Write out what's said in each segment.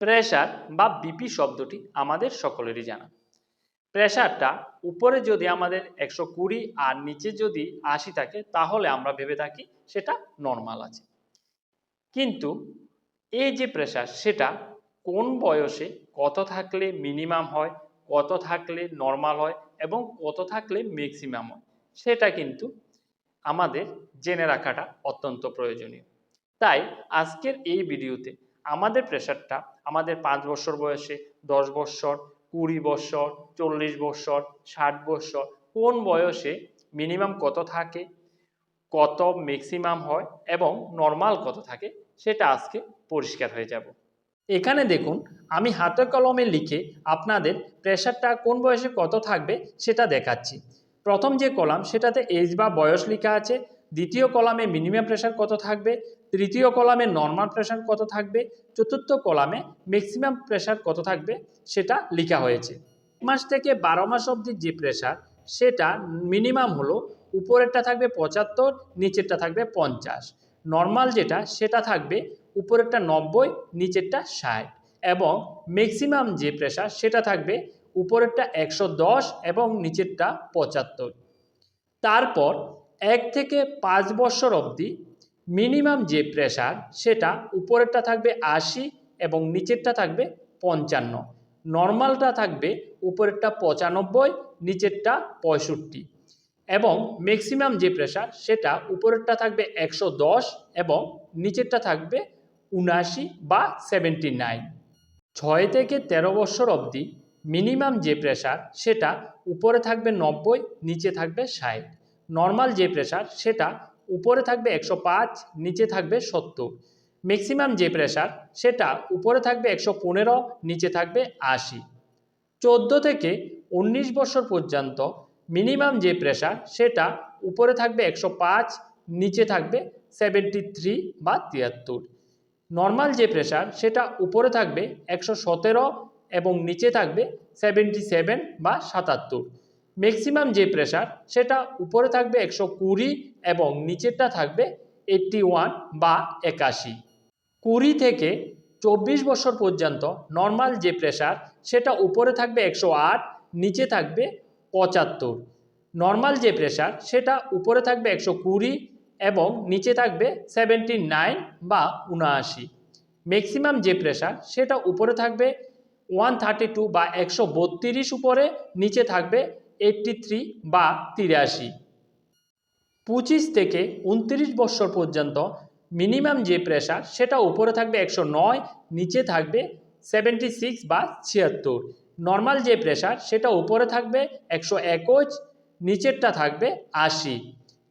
Pressure বা BP শব্দটি আমাদের সকলেরই জানা। প্রেশারটা উপরে যদি আমাদের একশো কুড়ি আর নিচে যদি আশি থাকে, তাহলে আমরা ভেবে থাকি সেটা নর্মাল আছে। কিন্তু এই যে প্রেশার সেটা কোন বয়সে কত থাকলে মিনিমাম হয়, কত থাকলে নর্মাল হয় এবং কত থাকলে ম্যাক্সিমাম হয়, সেটা কিন্তু আমাদের জেনে রাখাটা অত্যন্ত প্রয়োজনীয়। তাই আজকের এই ভিডিওতে আমাদের প্রেশারটা আমাদের পাঁচ বছর বয়সে, দশ বছর, কুড়ি বছর, চল্লিশ বছর, ষাট বছর, কোন বয়সে মিনিমাম কত থাকে, কত ম্যাক্সিমাম হয় এবং নর্মাল কত থাকে সেটা আজকে পরিষ্কার হয়ে যাব। এখানে দেখুন, আমি হাতে কলমে লিখে আপনাদের প্রেশারটা কোন বয়সে কত থাকবে সেটা দেখাচ্ছি। প্রথম যে কলাম সেটাতে এজ বা বয়স লেখা আছে দ্বিতীয় কলামে মিনিমাম প্রেশার কত থাকবে? তৃতীয় কলামে নর্মাল প্রেশার কত থাকবে? চতুর্থ কলামে ম্যাক্সিমাম প্রেশার কত থাকবে? সেটা লেখা হয়েছে। মাস থেকে বারো মাস অবধি যে প্রেশার সেটা মিনিমাম হলো উপরেরটা থাকবে পঁচাত্তর, নিচেরটা থাকবে পঞ্চাশ। নর্মাল যেটা, সেটা থাকবে উপরেরটা নব্বই, নিচেরটা ষাট। এবং ম্যাক্সিমাম যে প্রেশার সেটা থাকবে উপরেরটা একশো দশ এবং নিচেরটা পঁচাত্তর। তারপর এক থেকে পাঁচ বছর অবধি মিনিমাম যে প্রেশার সেটা উপরেরটা থাকবে আশি এবং নিচেরটা থাকবে পঞ্চান্ন। নর্মালটা থাকবে উপরেরটা পঁচানব্বই, নিচেরটা পঁয়ষট্টি। এবং ম্যাক্সিমাম যে প্রেশার সেটা উপরেরটা থাকবে একশো দশ এবং নিচেরটা থাকবে উনআশি বা সেভেন্টি নাইন ছয় থেকে তেরো বছর অবধি মিনিমাম যে প্রেশার সেটা উপরে থাকবে নব্বই, নিচে থাকবে ষাট। নর্মাল যে প্রেশার সেটা উপরে থাকবে একশো পাঁচ, নিচে থাকবে সত্তর। ম্যাক্সিমাম যে প্রেশার সেটা উপরে থাকবে একশো পনেরো, নিচে থাকবে আশি। চোদ্দ থেকে উনিশ বছর পর্যন্ত মিনিমাম যে প্রেশার সেটা উপরে থাকবে একশো পাঁচ, নিচে থাকবে সেভেন্টি থ্রি বা তিয়াত্তর। নর্মাল যে প্রেশার সেটা উপরে থাকবে একশো সতেরো এবং নিচে থাকবে সেভেন্টি সেভেন বা সাতাত্তর। ম্যাক্সিমাম যে প্রেশার সেটা উপরে থাকবে একশো কুড়ি এবং নিচেরটা থাকবে এইট্টি ওয়ান বা একাশি। কুড়ি থেকে চব্বিশ বছর পর্যন্ত নর্মাল যে প্রেশার সেটা উপরে থাকবে একশো আট, নিচে থাকবে পঁচাত্তর। নর্মাল যে প্রেশার সেটা উপরে থাকবে একশো কুড়ি এবং নিচে থাকবে সেভেন্টি নাইন বা উনআশি। ম্যাক্সিমাম যে প্রেশার সেটা উপরে থাকবে ওয়ান থার্টি টু বা একশো বত্রিশ উপরে, নিচে থাকবে এইট্টি থ্রি বা তিরাশি। পঁচিশ থেকে উনত্রিশ বছর পর্যন্ত মিনিমাম যে প্রেশার সেটা উপরে থাকবে একশো নয়, নিচে থাকবে সেভেন্টি সিক্স বা ছিয়াত্তর। নর্মাল যে প্রেশার সেটা উপরে থাকবে একশো একুশ, নিচেরটা থাকবে আশি।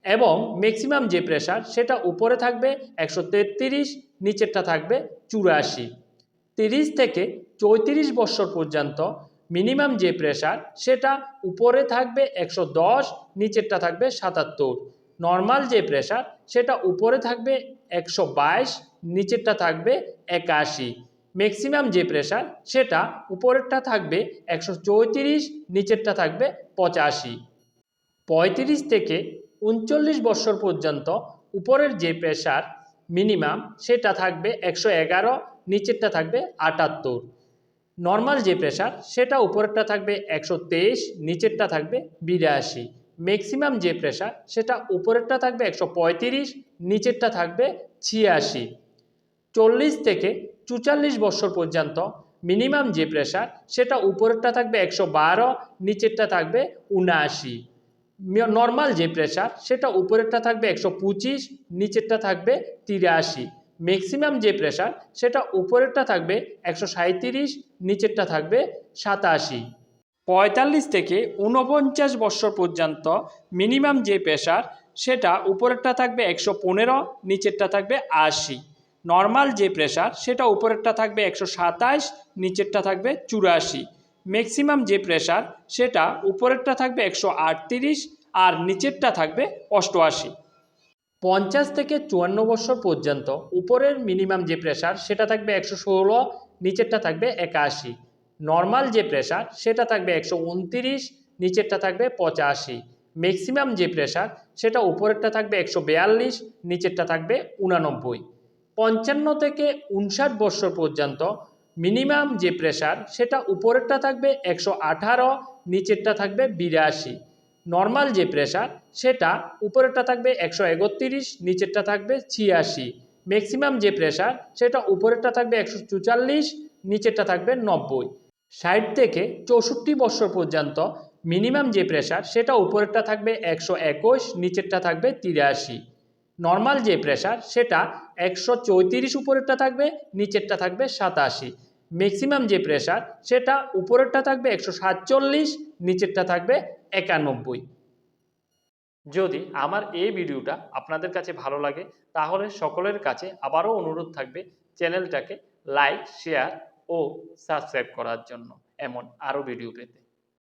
এবং ম্যাক্সিমাম যে প্রেশার সেটা উপরে থাকবে একশো তেত্রিশ, নিচেরটা থাকবে চুরাশি। তিরিশ থেকে চৌত্রিশ বছর পর্যন্ত মিনিমাম যে প্রেশার সেটা উপরে থাকবে একশো দশ, নিচেরটা থাকবে সাতাত্তর। নর্মাল যে প্রেশার সেটা উপরে থাকবে একশো বাইশ, নিচেরটা থাকবে একাশি। ম্যাক্সিমাম যে প্রেশার সেটা উপরেরটা থাকবে একশো চৌত্রিশ, নিচেরটা থাকবে পঁচাশি। পঁয়ত্রিশ থেকে উনচল্লিশ বছর পর্যন্ত উপরের যে প্রেশার মিনিমাম সেটা থাকবে একশো এগারো, নিচেরটা থাকবে আটাত্তর। নর্মাল যে প্রেশার সেটা উপরেরটা থাকবে একশো তেইশ, নিচেরটা থাকবে বিরাশি। ম্যাক্সিমাম যে প্রেশার সেটা উপরেরটা থাকবে একশো পঁয়ত্রিশ, নিচেরটা থাকবে ছিয়াশি। চল্লিশ থেকে চুচাল্লিশ বছর পর্যন্ত মিনিমাম যে প্রেশার সেটা উপরেরটা থাকবে একশো বারো, নিচেরটা থাকবে উনআশি। নর্মাল যে প্রেশার সেটা উপরেরটা থাকবে একশো পঁচিশ, নিচেরটা থাকবে তিরাশি। ম্যাক্সিমাম যে প্রেশার সেটা উপরেরটা থাকবে একশো সাঁত্রিশ নিচেরটা থাকবে সাতাশি। পঁয়তাল্লিশ থেকে ঊনপঞ্চাশ বছর পর্যন্ত মিনিমাম যে প্রেশার সেটা উপরেরটা থাকবে একশো পনেরো, নিচেরটা থাকবে আশি। নর্মাল যে প্রেশার সেটা উপরেরটা থাকবে একশো সাতাশ, নিচেরটা থাকবে চুরাশি। ম্যাক্সিমাম যে প্রেশার সেটা উপরেরটা থাকবে একশো আটত্রিশ আর নিচেরটা থাকবে অষ্টআশি। পঞ্চাশ থেকে চুয়ান্ন বছর পর্যন্ত উপরের মিনিমাম যে প্রেশার সেটা থাকবে একশো ষোলো, নিচেরটা থাকবে একাশি। নর্মাল যে প্রেশার সেটা থাকবে একশো উনত্রিশ, নিচেরটা থাকবে পঁচাশি। ম্যাক্সিমাম যে প্রেশার সেটা উপরেরটা থাকবে একশো বিয়াল্লিশ, নিচেরটা থাকবে উনানব্বই। পঞ্চান্ন থেকে উনষাট বছর পর্যন্ত মিনিমাম যে প্রেশার সেটা উপরেরটা থাকবে একশো আঠারো, নিচেরটা থাকবে বিরাশি। নর্মাল যে প্রেশার সেটা উপরেরটা থাকবে একশো একত্রিশ, নিচেরটা থাকবে ছিয়াশি। ম্যাক্সিমাম যে প্রেশার সেটা উপরেরটা থাকবে একশো চুচাল্লিশ নিচেরটা থাকবে নব্বই। ষাট থেকে চৌষট্টি বছর পর্যন্ত মিনিমাম যে প্রেশার সেটা উপরেরটা থাকবে একশো একুশ, নিচেরটা থাকবে তিরাশি। নর্মাল যে প্রেশার সেটা একশো চৌত্রিশ উপরেরটা থাকবে, নিচেরটা থাকবে সাতাশি। ম্যাক্সিমাম যে প্রেশার সেটা উপরেরটা থাকবে একশো সাতচল্লিশ, নিচেরটা থাকবে একানব্বই। যদি আমার এই ভিডিওটা আপনাদের কাছে ভালো লাগে, তাহলে সকলের কাছে আবারও অনুরোধ থাকবে চ্যানেলটাকে লাইক, শেয়ার ও সাবস্ক্রাইব করার জন্য। এমন আরও ভিডিও পেতে।